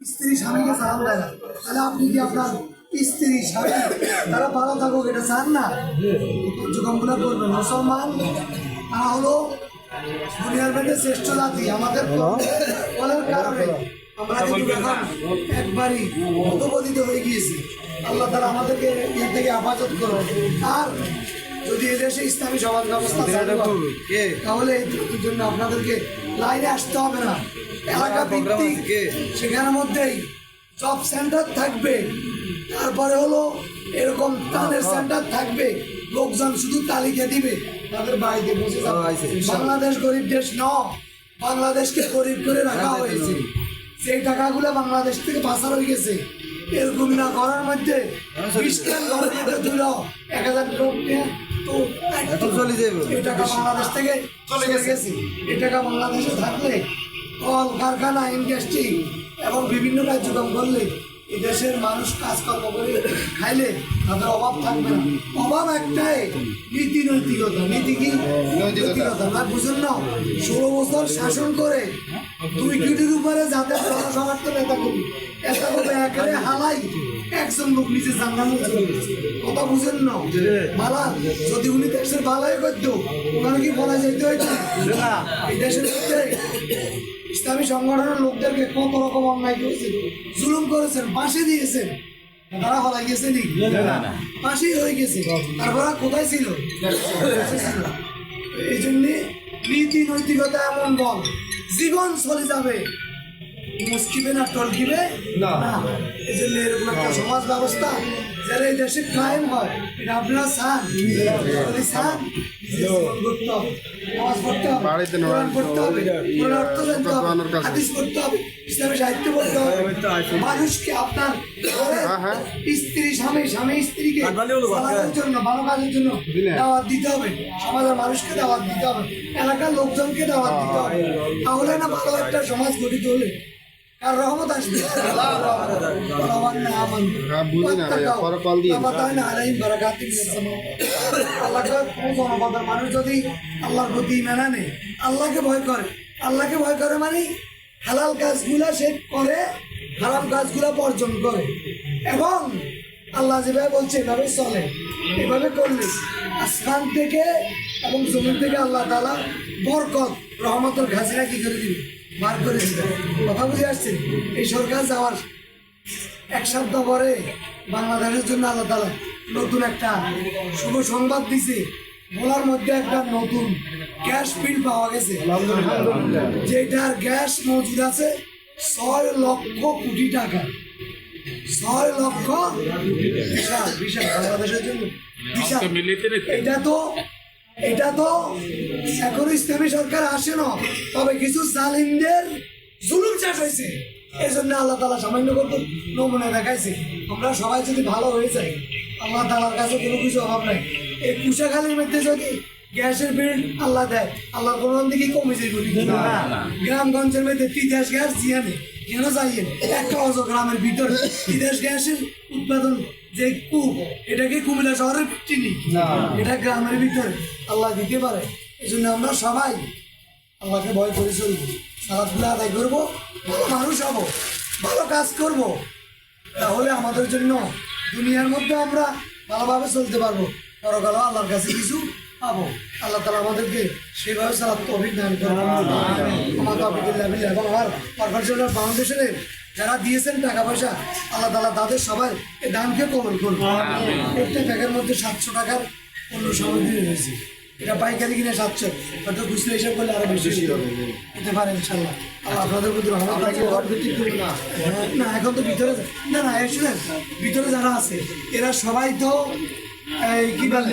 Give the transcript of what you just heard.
স্ত্রী স্বামীকে সালাম না। তাহলে আপনি কি আপনার স্ত্রী স্বামী তারা ভালো থাকুক এটা চান না? কার্যক্রমগুলো করবেন মুসলমান তারা হলো দুনিয়ার মধ্যে শ্রেষ্ঠ জাতি। আমাদের বলার কারণে আমরা কিন্তু এখন একবারই মতপতিত হয়ে গিয়েছি। আল্লাহ তারা আমাদেরকে এর থেকে হেফাজত করবে আর যদি এদেশে ইসলামী সমাজ ব্যবস্থা তাহলে এর জন্য আপনাদেরকে লাইনে আসতে হবে না। এলাকা ভিত্তিক সেখানের মধ্যেই জব সেন্টার থাকবে। তারপরে হলো এরকম তাদের সেন্টার থাকবে লোকজন শুধু তালিকা দিবে তাদের বাড়িতে বসে যাবে। বাংলাদেশ গরিব দেশ ন বাংলাদেশকে গরিব করে রাখা হয়েছে। সেই টাকাগুলো বাংলাদেশ থেকে পাচার হয়ে গেছে। এরকম না করার মধ্যে বিশ টাকা ঘরের মধ্যে এক হাজার লোক চলে থেকে চলে গেছে। বাংলাদেশে থাকলে কল কারখানা ইন্ডাস্ট্রি এবং বিভিন্ন কার্যক্রম করলে এই দেশের মানুষ কাজকর্ম করে খাইলে তাদের অভাব থাকবে না। অভাব একটাই নীতি নৈতিকতা। নীতি কি? নৈতিকতা। না বুঝুন না ষোলো বছর শাসন করে দুই কোটির উপরে যাদের জনসমর্থ নেতা করি এটা করবে একেবারে হালাই একজন লোক নিচে জানানো কথা বুঝেন না? মালা যদি উনি দেশের ভালাই করতো ওনারা কি বলা যেতে হইতো? এই দেশের মধ্যে ইসলামী সংগঠনের লোকদেরকে কত রকম অন্যায় করেছেন জুলুম করেছেন ফাঁসি দিয়েছেন। তারা হলাই গেছে নি ফাঁসি হয়ে গেছে। তারপর কোথায় ছিল? ছিল। এই জন্য নীতি নৈতিকতা এমন বল জীবন চলে যাবে। মুসকিবে না টলকিবে না। এই জন্য এরকম একটা সমাজ ব্যবস্থা যারা এই দেশে কায়েম হয় এটা আপনারা চান। যদি চান করতে হবে। অর্থ জানতে হবে। হাদিস হবে। সাহিত্য হবে। মানুষকে আপনার হ্যাঁ, হ্যাঁ। স্ত্রী স্বামী স্বামী স্ত্রীকে হলো জন্য ভালো কাজের জন্য। দাওয়াত দিতে হবে। সমাজের মানুষকে দাওয়াত দিতে হবে। এলাকার লোকজনকে দাওয়াত দিতে হবে। তাহলে না ভালো একটা সমাজ গঠিত হলে আর রহমত আসবে? মানুষ যদি আল্লাহর প্রতি আল্লাহকে ভয় করে। আল্লাহকে ভয় করে মানে হালাল কাজগুলা সে করে হারাম কাজগুলা বর্জন করে। এবং আল্লাহ যেভাবে বলছে এভাবে চলে। এভাবে করলে আসমান থেকে এবং জমিন থেকে আল্লাহ তালা বরকত রহমতের ঘাসিরা কি করে দিবে? বার করেছে। কথা বুঝে আসছে? এই সরকার যাওয়ার এক সপ্তাহ পরে বাংলাদেশের জন্য আল্লাহ তালা নতুন একটা শুভ সংবাদ দিছে। বলার মধ্যে একটা নতুন গ্যাস ফিল্ড পাওয়া গেছে। যেটার গ্যাস মজুদ আছে ছয় লক্ষ কোটি টাকা। ছয় লক্ষ বিশাল বিশাল বাংলাদেশের জন্য। বিশাল এটা তো এটা তো এখন ইসলামী সরকার আসে না। তবে কিছু জালিমদের জুলুম চাষ হয়েছে। এই জন্য আল্লাহ তালা সামান্য করতে নমুনা দেখাইছে। আমরা সবাই যদি ভালো হয়ে যাই, আল্লাহ তালার কাছে কোনো কিছু অভাব নাই। এই কুশাখালীর মধ্যে যদি গ্যাসের বিল আল্লাহ দেয়। আল্লাহ কোনো দিকে কমে যায় বলি। গ্রামগঞ্জের মধ্যে তিতাস গ্যাস জিয়ানে কেন যাইয়েন একটা অজ গ্রামের ভিতরে তিতাস গ্যাসের উৎপাদন যে কূপ এটা কি কুমিল্লা শহরের চিনি এটা গ্রামের ভিতরে আল্লাহ দিতে পারে। এই জন্য আমরা সবাই আল্লাহকে ভয় করে চলবো সালাদগুলো আদায় করব ভালো মানুষ হব ভালো কাজ করব। তাহলে আমাদের জন্য দুনিয়ার মধ্যে আমরা ভালোভাবে চলতে পারব। পরকাল আল্লাহর কাছে কিছু পাবো। আল্লাহ তালা আমাদেরকে করব আমার আবিদুল্লাহ বিল্লাহ এবং আমার পারফরচুনাল ফাউন্ডেশনের যারা দিয়েছেন টাকা পয়সা আল্লাহ তালা তাদের সবাই এই দানকে কবল করব প্রত্যেক ব্যাগের মধ্যে সাতশো টাকার অন্য সামগ্রী রয়েছে। এটা পাইকারি কিনে সাতশো হয়তো খুচরো হিসাব করলে আরও বেশি হবে হতে পারে ইনশাল্লাহ আল্লাহ আপনাদের প্রতি না? এখন তো ভিতরে না না শুনেন ভিতরে যারা আছে এরা সবাই তো এই কি বলে?